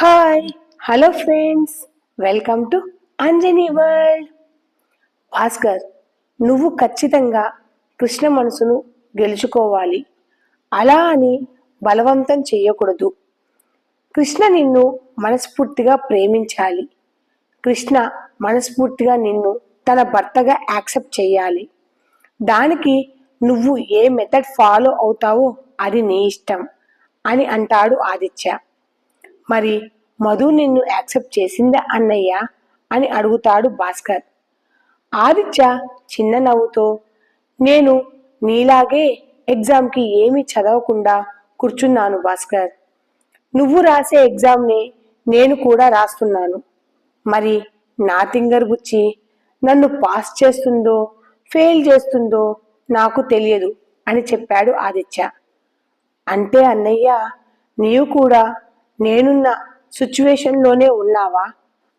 Hi hello friends welcome to Anjani world Bhaskar నువ్వు ఖచ్చితంగా కృష్ణ మనసును గెలుచుకోవాలి. అలా అని బలవంతం చేయకూడదు. కృష్ణ నిన్ను మనస్ఫూర్తిగా ప్రేమించాలి. కృష్ణ మనస్ఫూర్తిగా నిన్ను తన భర్తగా యాక్సెప్ట్ చేయాలి. దానికి నువ్వు ఏ మెథడ్ ఫాలో అవుతావో అది నీ ఇష్టం అని అంటాడు ఆదిత్య. మరి మధు నిన్ను యాక్సెప్ట్ చేసిందా అన్నయ్య అని అడుగుతాడు భాస్కర్. ఆదిత్య చిన్న నవ్వుతో నేను నీలాగే ఎగ్జామ్కి ఏమీ చదవకుండా కూర్చున్నాను భాస్కర్. నువ్వు రాసే ఎగ్జామ్ని నేను కూడా రాస్తున్నాను. మరి నా తింగర్ బుచ్చి నన్ను పాస్ చేస్తుందో ఫెయిల్ చేస్తుందో నాకు తెలియదు అని చెప్పాడు ఆదిత్య. అంటే అన్నయ్య నీవు కూడా నేనున్న సిచ్యువేషన్లోనే ఉన్నావా?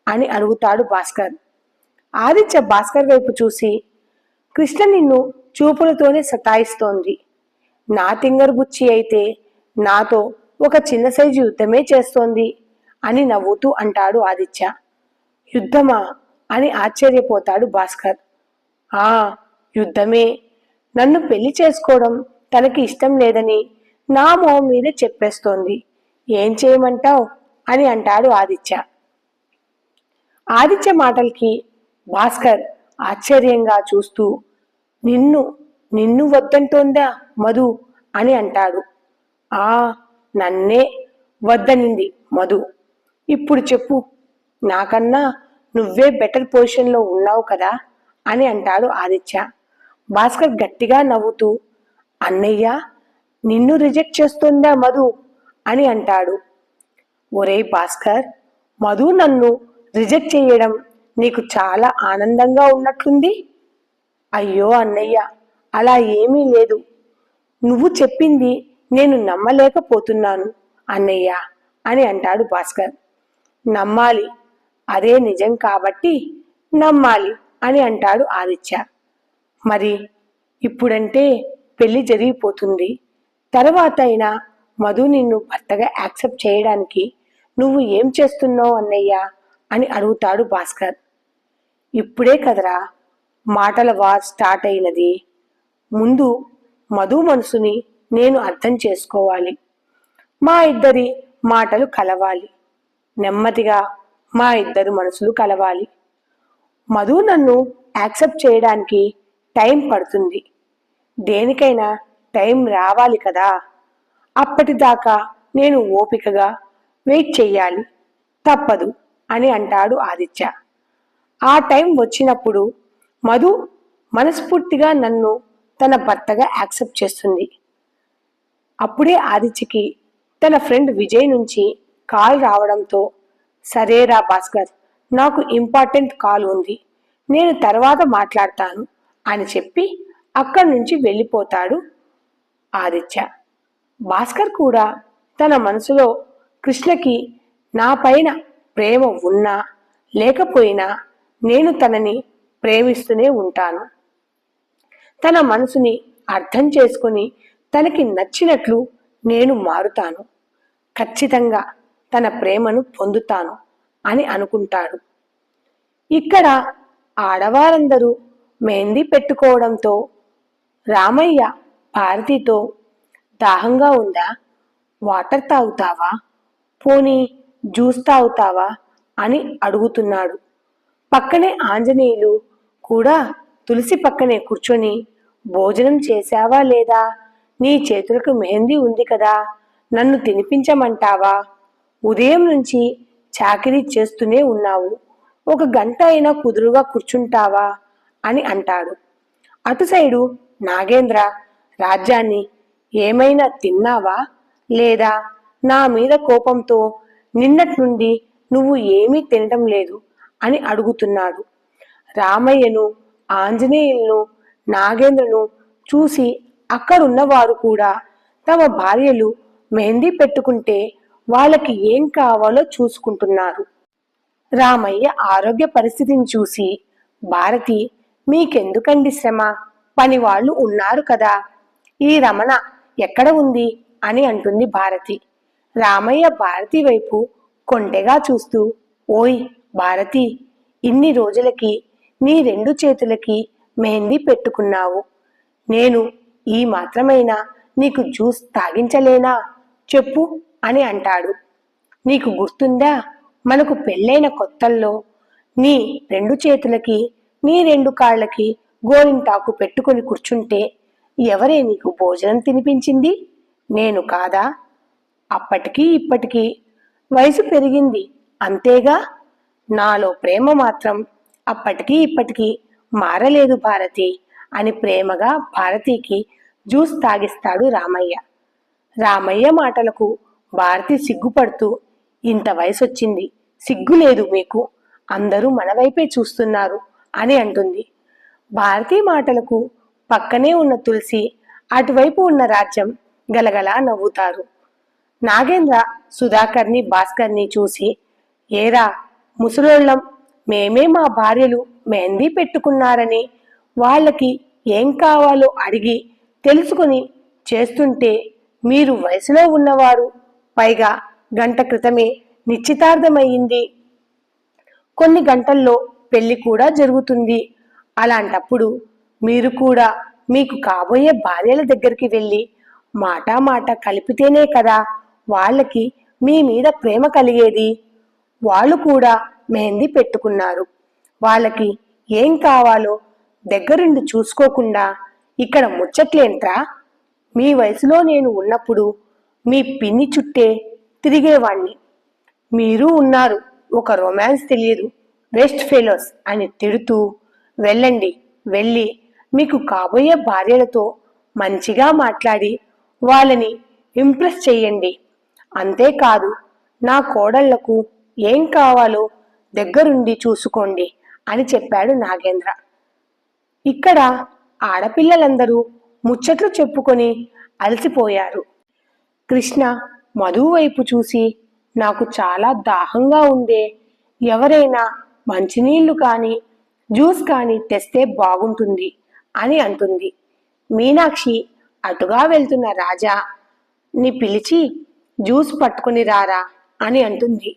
అని అడుగుతాడు భాస్కర్. ఆదిత్య భాస్కర్ వైపు చూసి కృష్ణ నిన్ను చూపులతోనే సతాయిస్తోంది. నా తింగర్ బుచ్చి అయితే నాతో ఒక చిన్న సైజు యుద్ధమే చేస్తోంది అని నవ్వుతూ అంటాడు ఆదిత్య. యుద్ధమా? అని ఆశ్చర్యపోతాడు భాస్కర్. ఆ యుద్ధమే. నన్ను పెళ్ళి చేసుకోవడం తనకి ఇష్టం లేదని నా మొహం మీద చెప్పేస్తోంది. ఏం చేయమంటావు? అని అంటాడు ఆదిత్య. ఆదిత్య మాటలకి భాస్కర్ ఆశ్చర్యంగా చూస్తూ నిన్ను నిన్ను వద్దంటోందా మధు? అని అంటాడు. ఆ నన్నే వద్దనింది మధు. ఇప్పుడు చెప్పు నాకన్నా నువ్వే బెటర్ పొజిషన్లో ఉన్నావు కదా? అని అంటాడు ఆదిత్య. భాస్కర్ గట్టిగా నవ్వుతూ అన్నయ్య నిన్ను రిజెక్ట్ చేస్తుందా మధు? అని అంటాడు. ఒరేయ్ భాస్కర్ మధు నన్ను రిజెక్ట్ చేయడం నీకు చాలా ఆనందంగా ఉన్నట్లుంది? అయ్యో అన్నయ్య అలా ఏమీ లేదు. నువ్వు చెప్పింది నేను నమ్మలేకపోతున్నాను అన్నయ్య అని అంటాడు భాస్కర్. నమ్మాలి అదే నిజం కాబట్టి నమ్మాలి అని అంటాడు ఆదిత్య. మరి ఇప్పుడంటే పెళ్ళి జరిగిపోతుంది. తర్వాత అయినా మధు నిన్ను భర్తగా యాక్సెప్ట్ చేయడానికి నువ్వు ఏం చేస్తున్నావు అన్నయ్యా అని అడుగుతాడు భాస్కర్. ఇప్పుడే కదరా మాటల వార్ స్టార్ట్ అయినది. ముందు మధు మనసుని నేను అర్థం చేసుకోవాలి. మా ఇద్దరి మాటలు కలవాలి. నెమ్మదిగా మా ఇద్దరు మనసులు కలవాలి. మధు నన్ను యాక్సెప్ట్ చేయడానికి టైం పడుతుంది. దేనికైనా టైం రావాలి కదా. అప్పటిదాకా నేను ఓపికగా వెయిట్ చెయ్యాలి. తప్పదు అని అంటాడు ఆదిత్య. ఆ టైం వచ్చినప్పుడు మధు మనస్ఫూర్తిగా నన్ను తన భర్తగా యాక్సెప్ట్ చేస్తుంది. అప్పుడే ఆదిత్యకి తన ఫ్రెండ్ విజయ్ నుంచి కాల్ రావడంతో సరేరా భాస్కర్ నాకు ఇంపార్టెంట్ కాల్ ఉంది నేను తర్వాత మాట్లాడతాను అని చెప్పి అక్కడి నుంచి వెళ్ళిపోతాడు ఆదిత్య. భాస్కర్ కూడా తన మనసులో కృష్ణకి నా పైన ప్రేమ ఉన్నా లేకపోయినా నేను తనని ప్రేమిస్తూనే ఉంటాను. తన మనసుని అర్థం చేసుకుని తనకి నచ్చినట్లు నేను మారుతాను. ఖచ్చితంగా తన ప్రేమను పొందుతాను అని అనుకుంటాడు. ఇక్కడ ఆడవారందరూ మెహందీ పెట్టుకోవడంతో రామయ్య భారతితో దాహంగా ఉందా? వాటర్ తాగుతావా? పోనీ జ్యూస్ తాగుతావా? అని అడుగుతున్నాడు. పక్కనే ఆంజనేయులు కూడా తులసి పక్కనే కూర్చొని భోజనం చేశావా లేదా? నీ చేతులకు మెహందీ ఉంది కదా నన్ను తినిపించమంటావా? ఉదయం నుంచి చాకిరీ చేస్తూనే ఉన్నావు. ఒక గంట అయినా కుదురుగా కూర్చుంటావా? అని అంటాడు. అటు సైడు నాగేంద్ర రాజ్యాన్ని ఏమైనా తిన్నావా? లేదా నా మీద కోపంతో నిన్నటి నుండి నువ్వు ఏమీ తినటం లేదు అని అడుగుతున్నాడు. రామయ్యను ఆంజనేయులను నాగేంద్రను చూసి అక్కడున్నవారు కూడా తమ భార్యలు మెహందీ పెట్టుకుంటే వాళ్ళకి ఏం కావాలో చూసుకుంటున్నారు. రామయ్య ఆరోగ్య పరిస్థితిని చూసి భారతి మీకెందుకండి శ్రమ? పని వాళ్ళు ఉన్నారు కదా. ఈ రమణ ఎక్కడ ఉంది? అని అంటుంది భారతి. రామయ్య భారతి వైపు కొంటెగా చూస్తూ ఓయ్ భారతి ఇన్ని రోజులకి నీ రెండు చేతులకి మెహందీ పెట్టుకున్నావు. నేను ఈ మాత్రమైనా నీకు జ్యూస్ తాగించలేనా? చెప్పు అని అంటాడు. నీకు గుర్తుందా? మనకు పెళ్ళైన కొత్తల్లో నీ రెండు చేతులకి నీ రెండు కాళ్ళకి గోరింటాకు పెట్టుకొని కూర్చుంటే ఎవరే నీకు భోజనం తినిపించింది? నేను కాదా? అప్పటికీ ఇప్పటికీ వయసు పెరిగింది. అంతేగా? నాలో ప్రేమ మాత్రం అప్పటికీ ఇప్పటికీ మారలేదు భారతి అని ప్రేమగా భారతికి జ్యూస్ తాగిస్తాడు రామయ్య. రామయ్య మాటలకు భారతి సిగ్గుపడుతూ ఇంత వయసొచ్చింది సిగ్గు లేదు మీకు. అందరూ మన వైపే చూస్తున్నారు అని అంటుంది. భారతి మాటలకు పక్కనే ఉన్న తులసి అటువైపు ఉన్న రాజ్యం గలగలా నవ్వుతారు. నాగేంద్ర సుధాకర్ని భాస్కర్ని చూసి ఏరా ముసలోళ్ళం మేమే మా భార్యలు మెహందీ పెట్టుకున్నారని వాళ్ళకి ఏం కావాలో అడిగి తెలుసుకుని చేస్తుంటే మీరు వయసులో ఉన్నవారు పైగా గంట క్రితమే నిశ్చితార్థమయ్యింది. కొన్ని గంటల్లో పెళ్ళి కూడా జరుగుతుంది. అలాంటప్పుడు మీరు కూడా మీకు కాబోయే భార్యల దగ్గరికి వెళ్ళి మాటా మాట కలిపితేనే కదా వాళ్ళకి మీ మీద ప్రేమ కలిగేది. వాళ్ళు కూడా మెహందీ పెట్టుకున్నారు. వాళ్ళకి ఏం కావాలో దగ్గరుండి చూసుకోకుండా ఇక్కడ ముచ్చట్లేంట్రా? మీ వయసులో నేను ఉన్నప్పుడు మీ పిన్ని చుట్టే తిరిగేవాణ్ణి. మీరు ఉన్నారు ఒక రొమాన్స్ తెలియదు. వెస్ట్ ఫెలోస్ అని తిడుతూ వెళ్ళండి వెళ్ళి మీకు కాబోయే భార్యలతో మంచిగా మాట్లాడి వాళ్ళని ఇంప్రెస్ చేయండి. అంతేకాదు నా కోడళ్ళకు ఏం కావాలో దగ్గరుండి చూసుకోండి అని చెప్పాడు నాగేంద్ర. ఇక్కడ ఆడపిల్లలందరూ ముచ్చట్లు చెప్పుకొని అలసిపోయారు. కృష్ణ మధు వైపు చూసి నాకు చాలా దాహంగా ఉందే. ఎవరైనా మంచినీళ్ళు కానీ జ్యూస్ కానీ తెస్తే బాగుంటుంది. అని అంటుంది. మీనాక్షి అటుగా వెళ్తున్న రాజా ని పిలిచి జ్యూస్ పట్టుకుని రారా అని అంటుంది.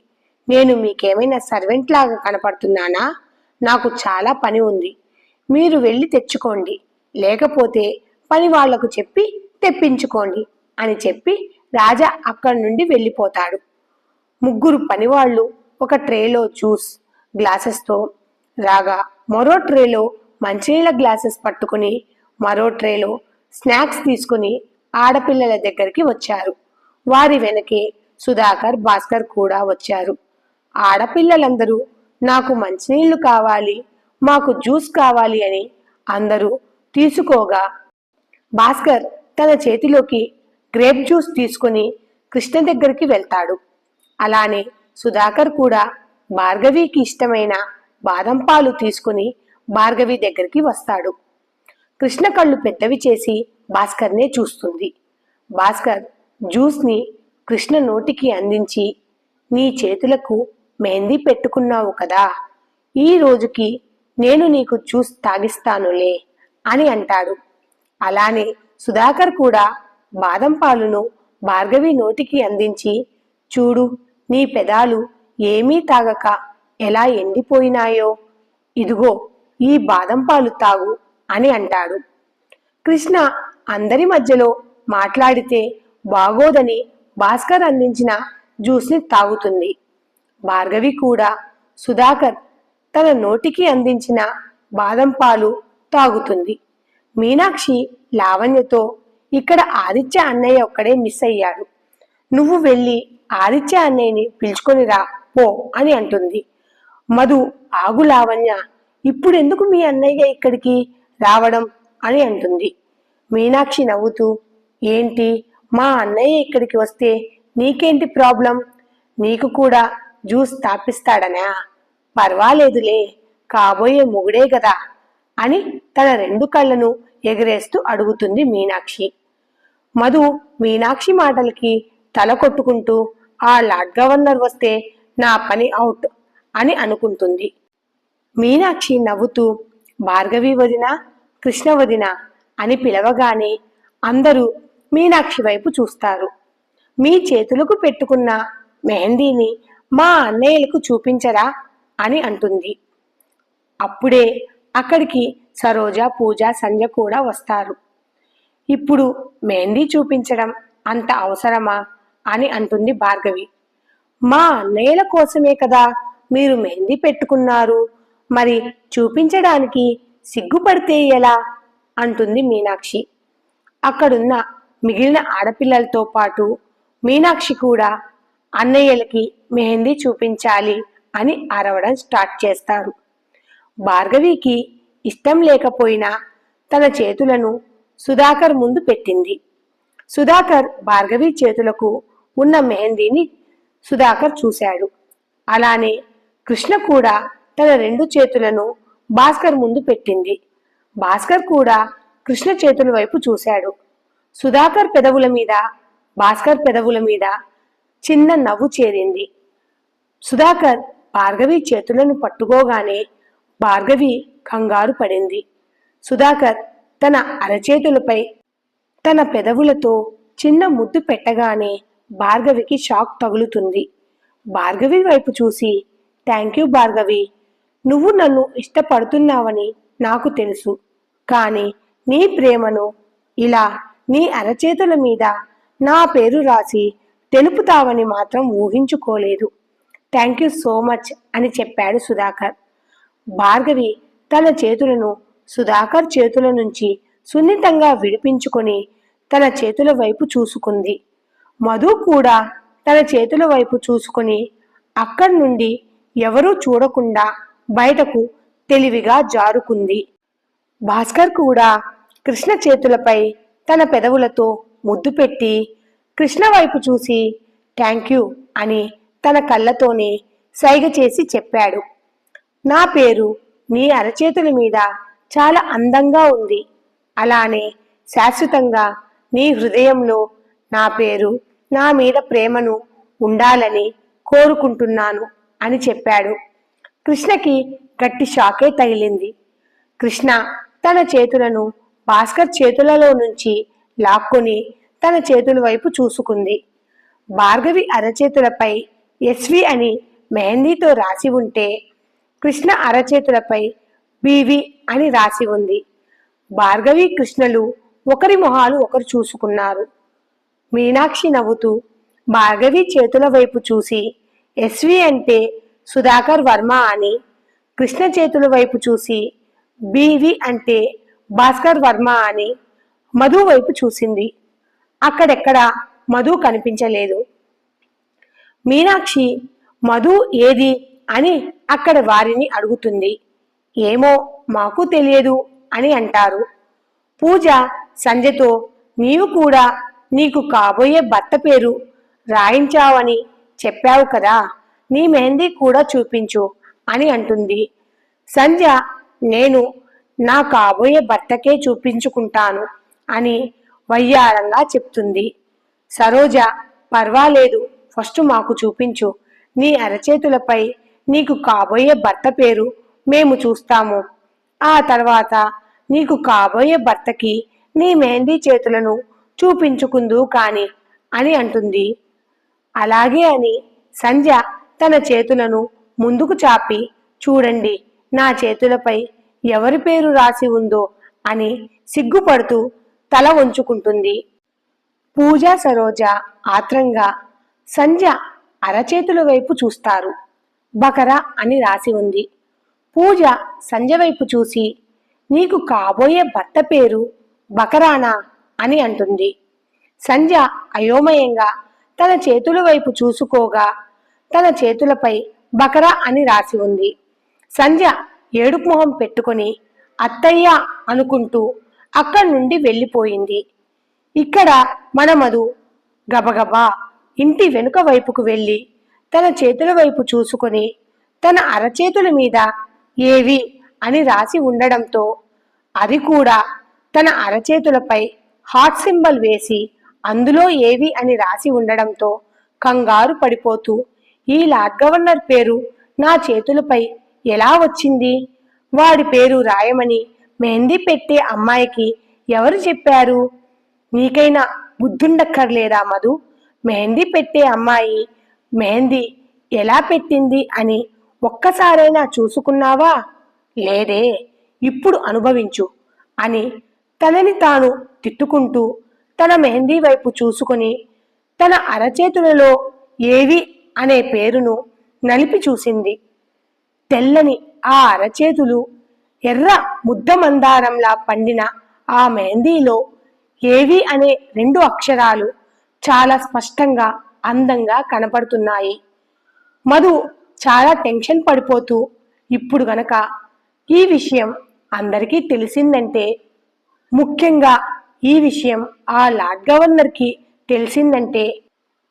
నేను మీకేమైనా సర్వెంట్ లాగా కనపడుతున్నానా? నాకు చాలా పని ఉంది. మీరు వెళ్ళి తెచ్చుకోండి. లేకపోతే పని వాళ్ళకు చెప్పి తెప్పించుకోండి అని చెప్పి రాజా అక్కడి నుండి వెళ్ళిపోతాడు. ముగ్గురు పనివాళ్ళు ఒక ట్రేలో జ్యూస్ గ్లాసెస్తో రాగా మరో ట్రేలో మంచినీళ్ళ గ్లాసెస్ పట్టుకుని మరో ట్రేలో స్నాక్స్ తీసుకుని ఆడపిల్లల దగ్గరికి వచ్చారు. వారి వెనకే సుధాకర్ భాస్కర్ కూడా వచ్చారు. ఆడపిల్లలందరూ నాకు మంచినీళ్ళు కావాలి మాకు జ్యూస్ కావాలి అని అందరూ తీసుకోగా భాస్కర్ తన చేతిలోకి గ్రేప్ జ్యూస్ తీసుకుని కృష్ణ దగ్గరికి వెళ్తాడు. అలానే సుధాకర్ కూడా భార్గవికి ఇష్టమైన బాదం పాలు తీసుకుని భార్గవి దగ్గరికి వస్తాడు. కృష్ణ కళ్ళు పెద్దవి చేసి భాస్కర్నే చూస్తుంది. భాస్కర్ జ్యూస్ని కృష్ణ నోటికి అందించి నీ చేతులకు మెహందీ పెట్టుకున్నావు కదా ఈ రోజుకి నేను నీకు జ్యూస్ తాగిస్తానులే అని అంటాడు. అలానే సుధాకర్ కూడా బాదం పాలును భార్గవి నోటికి అందించి చూడు నీ పెదాలు ఏమీ తాగక ఎలా ఎండిపోయినాయో ఇదిగో ఈ బాదం పాలు తాగు అని అంటాడు. కృష్ణ అందరి మధ్యలో మాట్లాడితే బాగోదని భాస్కర్ అందించిన జ్యూస్ని తాగుతుంది. భార్గవి కూడా సుధాకర్ తన నోటికి అందించిన బాదం పాలు తాగుతుంది. మీనాక్షి లావణ్యతో ఇక్కడ ఆదిత్య అన్నయ్య ఒక్కడే మిస్ అయ్యాడు. నువ్వు వెళ్ళి ఆదిత్య అన్నయ్యని పిలుచుకొని రా పో అని అంటుంది. మధు ఆగు లావణ్య ఇప్పుడు ఎందుకు మీ అన్నయ్య ఇక్కడికి రావడం అని అంటుంది. మీనాక్షి నవ్వుతూ ఏంటి? మా అన్నయ్య ఇక్కడికి వస్తే నీకేంటి ప్రాబ్లం? నీకు కూడా జ్యూస్ తాపిస్తాడనా? పర్వాలేదులే కాబోయే మొగుడే కదా అని తన రెండు కళ్ళను ఎగరేస్తూ అడుగుతుంది మీనాక్షి. మధు మీనాక్షి మాటలకి తల కొట్టుకుంటూ ఆ లార్డ్ గవర్నర్ వస్తే నా పని అవుట్ అని అనుకుంటుంది. మీనాక్షి నవ్వుతూ భార్గవి వదిన కృష్ణ వదిన అని పిలవగానే అందరూ మీనాక్షి వైపు చూస్తారు. మీ చేతులకు పెట్టుకున్న మెహందీని మా అన్నయ్యలకు చూపించరా అని అంటుంది. అప్పుడే అక్కడికి సరోజ పూజ సంజ కూడా వస్తారు. ఇప్పుడు మెహందీ చూపించడం అంత అవసరమా? అని అంటుంది భార్గవి. మా అన్నయ్యల కోసమే కదా మీరు మెహందీ పెట్టుకున్నారు? మరి చూపించడానికి సిగ్గుపడితే ఎలా? అంటుంది మీనాక్షి. అక్కడున్న మిగిలిన ఆడపిల్లలతో పాటు మీనాక్షి కూడా అన్నయ్యలకి మెహందీ చూపించాలి అని అరవడం స్టార్ట్ చేస్తారు. భార్గవికి ఇష్టం లేకపోయినా తన చేతులను సుధాకర్ ముందు పెట్టింది. సుధాకర్ భార్గవి చేతులకు ఉన్న మెహందీని సుధాకర్ చూశాడు. అలానే కృష్ణ కూడా తన రెండు చేతులను భాస్కర్ ముందు పెట్టింది. భాస్కర్ కూడా కృష్ణ చేతుల వైపు చూశాడు. సుధాకర్ పెదవుల మీద భాస్కర్ పెదవుల మీద చిన్న నవ్వు చేరింది. సుధాకర్ భార్గవి చేతులను పట్టుకోగానే భార్గవి కంగారు పడింది. సుధాకర్ తన అరచేతులపై తన పెదవులతో చిన్న ముద్దు పెట్టగానే భార్గవికి షాక్ తగులుతుంది. భార్గవి వైపు చూసి థ్యాంక్ యూ భార్గవి నువ్వు నన్ను ఇష్టపడుతున్నావని నాకు తెలుసు. కానీ నీ ప్రేమను ఇలా నీ అరచేతుల మీద నా పేరు రాసి తెలుపుతావని మాత్రం ఊహించుకోలేదు. థ్యాంక్ యూ సో మచ్ అని చెప్పాడు సుధాకర్. భార్గవి తన చేతులను సుధాకర్ చేతుల నుంచి సున్నితంగా విడిపించుకొని తన చేతుల వైపు చూసుకుంది. మధు కూడా తన చేతుల వైపు చూసుకుని అక్కడి నుండి ఎవరూ చూడకుండా బయటకు తెలివిగా జారుకుంది. భాస్కర్ కూడా కృష్ణ చేతులపై తన పెదవులతో ముద్దు పెట్టి కృష్ణ వైపు చూసి థ్యాంక్ యూ అని తన కళ్ళతోనే సైగ చేసి చెప్పాడు. నా పేరు నీ అరచేతుల మీద చాలా అందంగా ఉంది. అలానే శాశ్వతంగా నీ హృదయంలో నా పేరు నా మీద ప్రేమను ఉండాలని కోరుకుంటున్నాను అని చెప్పాడు. కృష్ణకి గట్టి షాకే తగిలింది. కృష్ణ తన చేతులను భాస్కర్ చేతులలో నుంచి లాక్కొని తన చేతుల వైపు చూసుకుంది. భార్గవి అరచేతులపై ఎస్వి అని మెహందీతో రాసి ఉంటే కృష్ణ అరచేతులపై బివి అని రాసి ఉంది. భార్గవి కృష్ణలు ఒకరి మొహాలు ఒకరు చూసుకున్నారు. మీనాక్షి నవ్వుతూ భార్గవి చేతుల వైపు చూసి ఎస్వి అంటే సుధాకర్ వర్మ అని కృష్ణ చేతుల వైపు చూసి బీవి అంటే భాస్కర్ వర్మ అని మధు వైపు చూసింది. అక్కడెక్కడ మధు కనిపించలేదు. మీనాక్షి మధు ఏది అని అక్కడ వారిని అడుగుతుంది. ఏమో మాకు తెలియదు అని అంటారు. పూజ సంజయ్తో నీవు కూడా నీకు కాబోయే భర్త పేరు రాయించావని చెప్పావు కదా. నీ మెహందీ కూడా చూపించు అని అంటుంది. సంధ్య నేను నా కాబోయే భర్తకే చూపించుకుంటాను అని వయ్యారంగా చెప్తుంది. సరోజ పర్వాలేదు. ఫస్ట్ మాకు చూపించు. నీ అరచేతులపై నీకు కాబోయే భర్త పేరు మేము చూస్తాము. ఆ తర్వాత నీకు కాబోయే భర్తకి నీ మెహందీ చేతులను చూపించుకుందు కాని అని అంటుంది. అలాగే అని సంధ్య తన చేతులను ముందుకు చాపి చూడండి నా చేతులపై ఎవరి పేరు రాసి ఉందో అని సిగ్గుపడుతూ తల వంచుకుంటుంది. పూజా సరోజ ఆత్రంగా సంధ్య అరచేతుల వైపు చూస్తారు. బకరా అని రాసి ఉంది. పూజ సంధ్య వైపు చూసి నీకు కాబోయే భర్త పేరు బకరానా అని అంటుంది. సంధ్య అయోమయంగా తన చేతుల వైపు చూసుకోగా తన చేతులపై బకరా అని రాసి ఉంది. సంధ్య ఏడుపు మొహం పెట్టుకొని అత్తయ్య అనుకుంటూ అక్కడి నుండి వెళ్ళిపోయింది. ఇక్కడ మనమదు గబగబా ఇంటి వెనుక వైపుకు వెళ్ళి తన చేతుల వైపు చూసుకొని తన అరచేతుల మీద ఏవి అని రాసి ఉండడంతో అది కూడా తన అరచేతులపై హాట్ సింబల్ వేసి అందులో ఏవి అని రాసి ఉండడంతో కంగారు పడిపోతూ ఈ లార్డ్ గవర్నర్ పేరు నా చేతులపై ఎలా వచ్చింది? వాడి పేరు రాయమని మెహందీ పెట్టే అమ్మాయికి ఎవరు చెప్పారు? నీకైనా బుద్ధుండక్కర్లేదా మధు? మెహందీ పెట్టే అమ్మాయి మెహందీ ఎలా పెట్టింది అని ఒక్కసారైనా చూసుకున్నావా? లేదే ఇప్పుడు అనుభవించు అని తనని తాను తిట్టుకుంటూ తన మెహందీ వైపు చూసుకొని తన అరచేతులలో ఏవి అనే పేరును నలిపి చూసింది. తెల్లని ఆ అరచేతులు ఎర్ర ముద్ద మందారంలా పండిన ఆ మెహందీలో ఏవి అనే రెండు అక్షరాలు చాలా స్పష్టంగా అందంగా కనపడుతున్నాయి. మధు చాలా టెన్షన్ పడిపోతూ ఇప్పుడు గనక ఈ విషయం అందరికీ తెలిసిందంటే ముఖ్యంగా ఈ విషయం ఆ లార్డ్ గవర్నర్కి తెలిసిందంటే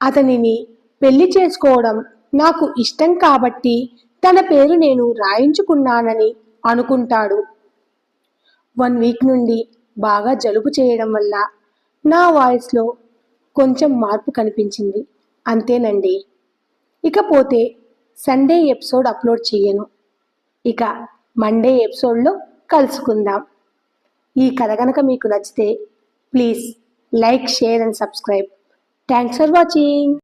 అతనిని పెళ్ళి చేసుకోవడం నాకు ఇష్టం కాబట్టి తన పేరు నేను రాయించుకున్నానని అనుకుంటాడు. వన్ వీక్ నుండి బాగా జలుబు చేయడం వల్ల నా వాయిస్లో కొంచెం మార్పు కనిపించింది. అంతేనండి. ఇకపోతే సండే ఎపిసోడ్ అప్లోడ్ చేయను ఇక మండే ఎపిసోడ్లో కలుసుకుందాం. ఈ కథ కనుక మీకు నచ్చితే please like share and subscribe. Thanks for watching.